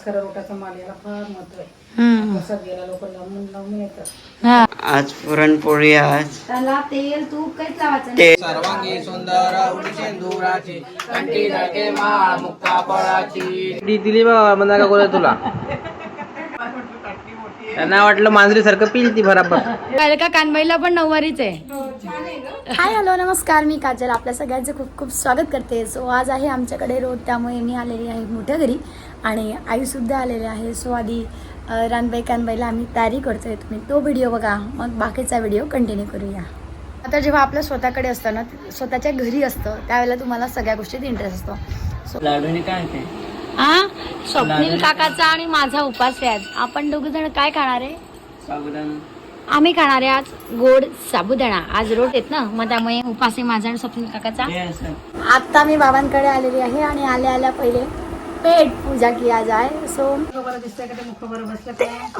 हाच खरा रोटाचा माल याला फार महत्त्व आहे. हम्म. प्रसाद घ्यायला लोक लांबून लांबून येतात. हा. आज पुरणपोळी आज. त्याला तेल तूप काहीच लावायचं? ते सर्वांगी सुंदर उडीसेंदुराची कंठी धके माळ मुक्ता फळाची. दिली बाबा म्हणा का बोला तुला? त्यांना वाटलं मांजरी सारखं पिल ती बराबर काय का कानबाईला पण नऊवारीच आहे. हाय हॅलो नमस्कार. मी काजल. आपल्या सगळ्यांचं खूप खूप स्वागत करते. सो आज आहे आमच्याकडे रोड त्यामुळे मी आलेली आहे मोठ्या घरी आणि आईसुद्धा आलेली आहे. सो आधी रानबाई कानबाईला आम्ही तयारी करतोय. तुम्ही तो व्हिडिओ बघा. मग बाकीचा व्हिडिओ कंटिन्यू करूया. आता जेव्हा आपलं स्वतःकडे असतं ना स्वतःच्या घरी असतं त्यावेळेला तुम्हाला सगळ्या गोष्टीत इंटरेस्ट असतो. काय हा स्वप्नील काकाचा आणि माझा उपास आहे आज. आपण दोघ जण काय खाणार आहे? आम्ही खाणार आहे आज गोड साबुदाणा. आज रोट आहेत ना मग त्यामुळे उपास आहे माझा आणि स्वप्नील काकाचा. हे असं आता मी बाबांकडे आलेली आहे आणि आल्या आल्या पहिले पेट पूजा किया जाय. सो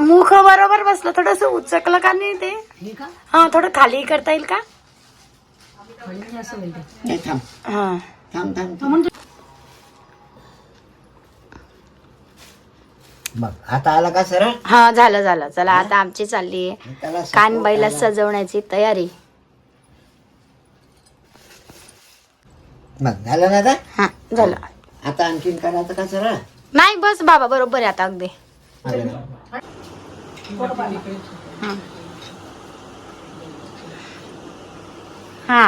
मुख बरोबर बसलं. थोडस उचकलं का नाही ते? हे थोडं खाली करता येईल का. हे. बघ आता आला का सरळ हा झालं झालं. चला आता आमची चालली आहे. त्याला कानबाईला सजवण्याची तयारी. बघ झालं ना आता? हा झालं. आता आणखीन करायचं का सरळ नाही बस बाबा बरोबर आहे आता अगदी. हा. हा.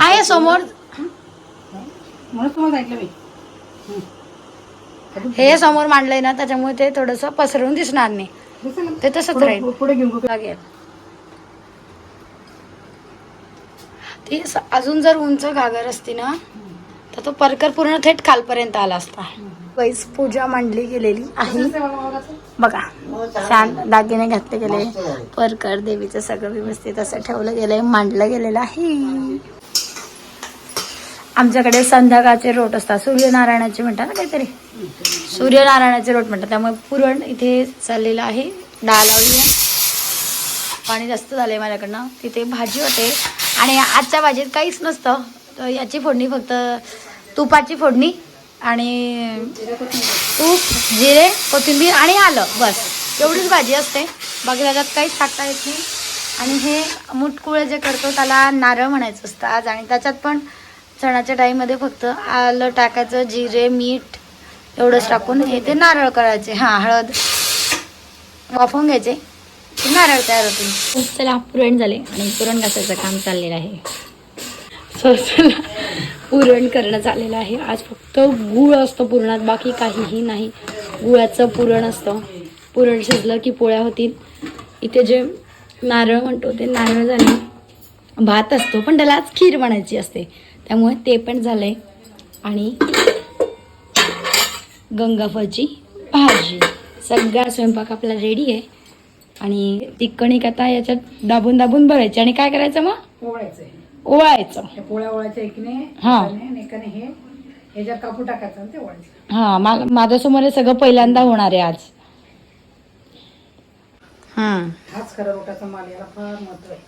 आहे समोर. म्हणून तुम्हाला सांगितलं मी हे समोर मांडलंय ना त्याच्यामुळे ते थोडस पसरून दिसणार नाही? ते तसंच राहील. पुढे घेऊन. लागेल ती अजून जर उंच घागर असती ना तर तो परकर पूर्ण थेट खालपर्यंत आला असता. वैस पूजा मांडली गेलेली आहे? बघा छान दागिने घातले गेले. परकर देवीचं सगळं व्यवस्थित असं ठेवलं गेलंय मांडलं गेलेलं आहे. आमच्याकडे संध्याकाळचे रोट असतात. सूर्यनारायणाचे म्हणतात ना काहीतरी. सूर्यनारायणाचे रोट म्हणतात. त्यामुळे पुरण इथे चाललेलं आहे. डाळ लावली आहे पाणी जास्त झालं आहे माझ्याकडनं. तिथे भाजी होते. आणि आजच्या भाजीत काहीच नसतं. तर याची फोडणी फक्त तुपाची फोडणी आणि तूप जिरे कोथिंबीर आणि आलं. बस. एवढीच भाजी असते. बाकी त्याच्यात काहीच टाकता येत नाही. आणि हे मुटकुळे जे करतो त्याला नारळ म्हणायचं असतं आज. आणि त्याच्यात पण चण्याच्या डाळीमध्ये फक्त आलं टाकायचं जिरे मीठ एवढंच टाकून. हे ते नारळ करायचे. हां हळद वाफवून घ्यायचे. नारळ तयार होते चला पुरण झाले. आणि पुरण घासायचं काम चाललेलं आहे. सो चला. पुरण करणं चाललेलं आहे. आज फक्त गुळ असतं पुरणात बाकी काहीही नाही. गुळाचं पुरण असतं. पुरण शिजलं की पोळ्या होतील. इथे जे नारळ म्हणतो ते नारळ झाले. भात असतो पण त्याला आज खीर बनायची असते. त्यामुळे ते पण झालंय. आणि गंगाफळची भाजी. सगळा स्वयंपाक आपला रेडी आहे. आणि ती कणिक आता याच्यात दाबून दाबून भरायची. आणि काय करायचं मग? ओवायचं हे पोळ्या ओळायच्या एकीने हा. हे ह्याच्यात कापूर टाकायचं ते ओळायचं हा माझ्यासमोर हे सगळं पहिल्यांदा होणार आहे आज. हम्म हाच खरा रोटाचा माल याला फार महत्त्व आहे.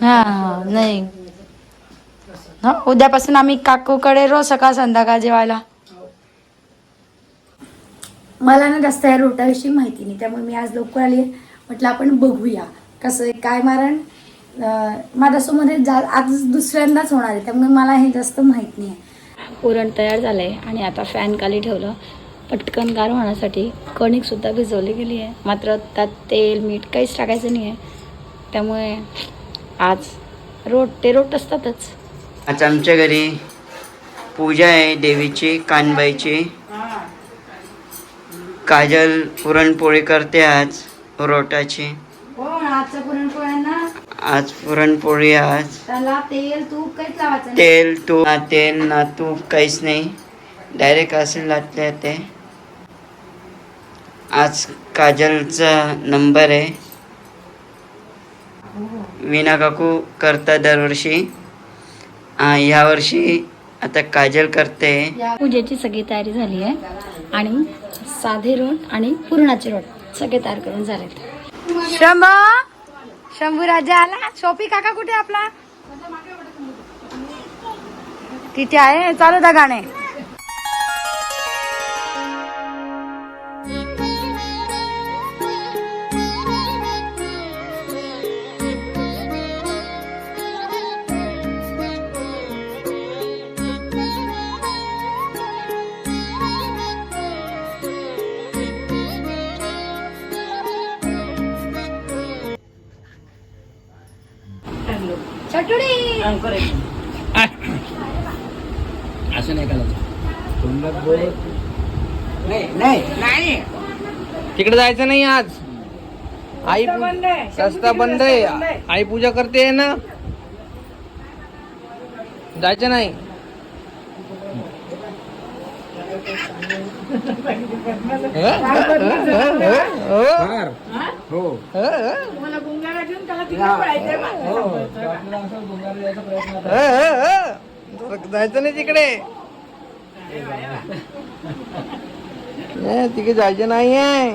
हा नाही. हा उद्यापासून आम्ही काकूकडे रोज सकाळ संध्याकाळ जेवायला. मला ना जास्त या रोटाविषयी माहिती नाही त्यामुळे मी आज लवकर आली म्हटलं आपण बघूया कसं आहे काय कारण अं, माझ्यासमोर हे जा आज दुसऱ्यांदाच होणार आहे त्यामुळे मला हे जास्त माहीत नाही. आहे पुरण तयार झालं आहे आणि आता फॅन खाली ठेवलं. पटकन गार होण्यासाठी कणिकसुद्धा भिजवली गेली आहे. मात्र त्यात तेल मीठ काहीच टाकायचं नाही आहे. त्यामुळे आज रोट ते रोट असतातच. आज आमच्या घरी पूजा आहे देवीची कानबाईची. काजल पुरणपोळी करते आज रोटाची. हो आज पुरणपोळी आज. तेल तूप काहीच लावायचं नाही. तेल तूप ना तेल ना तूप काहीच नाही. डायरेक्ट असे लाटले ते. आज काजलचा नंबर आहे. वीणा काकू करता दरवर्षी. हा, यावर्षी आता काजल करते. पूजेची सगळी तयारी झाली आहे. आणि साधे रोट आणि पुरणाचे रोट सगळे तयार करून झालेत. शंभ! शंभू राजा आला. शोपी काका कुठे आपला? तिथे आहे. चालू द्या गाणे. असं नाही करायचं तिकडे जायचं नाही आज. आई पू- बंद आहे. रस्ता बंद आहे. आई पूजा करते ना? जायचं नाही. मला गुंगारा घेऊन त्याला तिकडे पळायचंय माझ्या. जायचं नाही तिकडे ए, तिकडे जायचं नाही आहे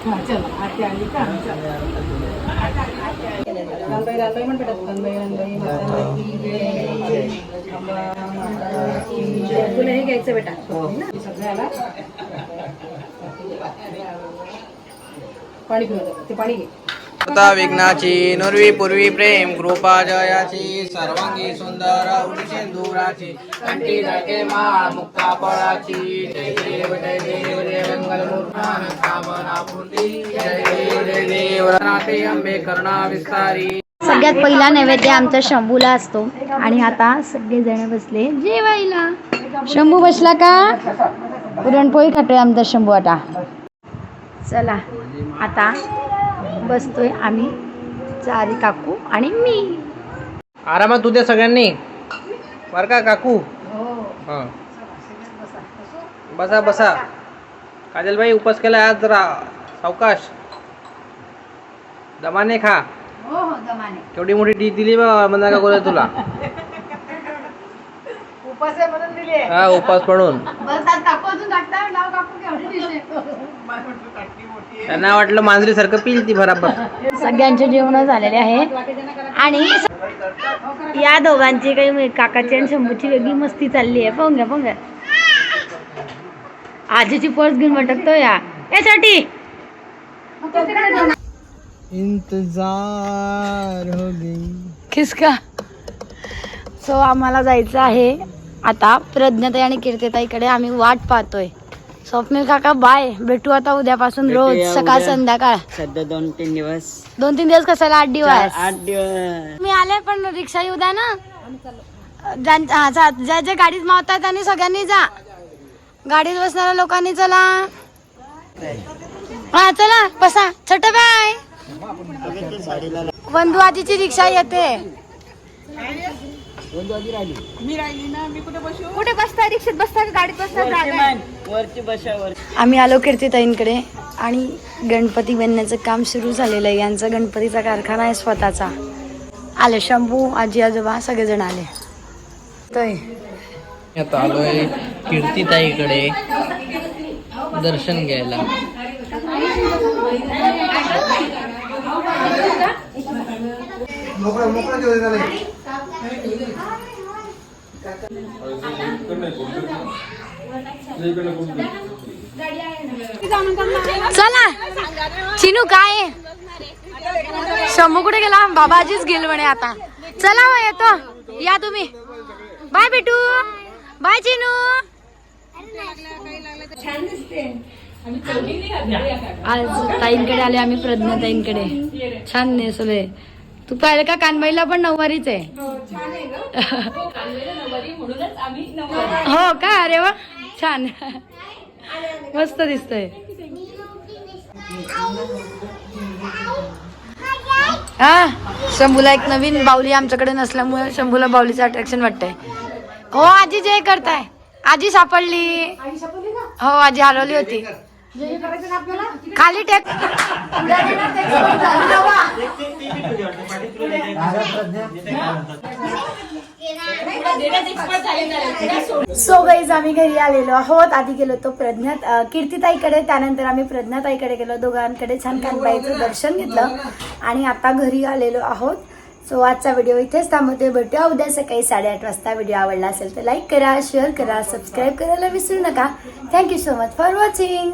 हा, चल, आली का? चल. तुला हे घ्यायचं बेटा सगळ्याला पाणी पिऊ ते पाणी घे. आता विघ्नाची नुरवी पूर्वी प्रेम कृपा जयाची सर्वांगी सुंदर उडी कंठी जाके माळ मुक्ता फळाची. जय देव जय देव जय मंगल कामना जय देव जय देव अंबे करुणा विस्तारी. सगळ्यात पहिला नैवेद्य आमचा शंभूला असतो. आणि आता सगळे जण बसले. जेवायला. शंभू बसला का? पुरणपोळी खातोय आमचा शंभू आता. चला. आता बसतोय आम्ही चारी काकू आणि मी. आरामात तू द्या सगळ्यांनी? बर का काकू? हा. बसा बसा काजलबाई उपास केला आज जरा. सावकाश. दमाने खा. हो हो दमाने. केवढी मोठी डी दिली बा म्हणा का तुला. उपास आहे म्हणून दिली आहे. हा उपास पडून बस काकू अजून टाकता नाव काकू केवढी त्यांना वाटलं मांजरी सारखं पिल ती बराबर सगळ्यांचे जेवण झालेले आहे. आणि या दोघांची काही काकाची आणि शंभूची वेगळी मस्ती चालली आहे. पाहून घ्या पाहून घ्या. आजीची पर्स घेऊन भटकतो या यासाठी इंतजार हो गई खिसका. सो आम्हाला जायचं आहे. आता प्रज्ञाताई आणि कीर्तिताईकडे आम्ही वाट पाहतोय. स्वप्नील काका बाय. भेटू आता उद्यापासून रोज सकाळ उद्या. संध्याकाळ. सध्या दोन तीन दिवस. दोन तीन दिवस कशाला? आठ दिवस. आठ दिवस. मी आले पण रिक्षा येऊ द्या ना. ज्यां- हा, जा- ज्या ज्या गाडीत मावतात त्यांनी सगळ्यांनी जा. गाडीत बसणाऱ्या लोकांनी चला. हा चला बसा. छोट बाय. बंधू आजीची रिक्षा येते. कुठे बसता रिक्षेत बसता का गाडीत बसता जागा आहे? वरची बशावर आम्ही आलो कीर्तिताईंकडे आणि गणपती बनण्याचं काम सुरू झालेलं आहे. यांचा गणपतीचा कारखाना आहे स्वतःचा. आले शंभू आजी आजोबा सगळेजण आले. तोय आता आलोय कीर्तिताईकडे दर्शन घ्यायला. चला. चिनू काय आहे? शंभू कुठे गेला? बाबाजीच गेल म्हणे आता. चला मग येतो. या तुम्ही. बाय बेटू. बाय चिनू. आज ताईंकडे आले आम्ही प्रज्ञा ताईंकडे. छान नेसले तू पाहिलं का कानबाईला पण नऊवारीच आहे? हो का? अरे वा छान. मस्त दिसतंय. हा शंभूला एक नवीन बावली आमच्याकडे नसल्यामुळे शंभूला बावलीचं अट्रॅक्शन वाटतंय. हो आजी जे करताय. आजी सापडली. हो आजी हलवली होती. खाली टेक. सो गाईज आम्ही घरी आलेलो आहोत. आधी गेलो होतो प्रज्ञात कीर्तिताईकडे. त्यानंतर आम्ही प्रज्ञाताईकडे गेलो. दोघांकडे छान कानबाईचं दर्शन घेतलं. आणि आता घरी आलेलो आहोत. सो आजचा व्हिडिओ इथेच थांबवते भेटूया उद्या सकाळी साडेआठ वाजता. व्हिडिओ आवडला असेल तर लाईक करा शेअर करा सबस्क्राईब करायला विसरू नका. Thank you so much for watching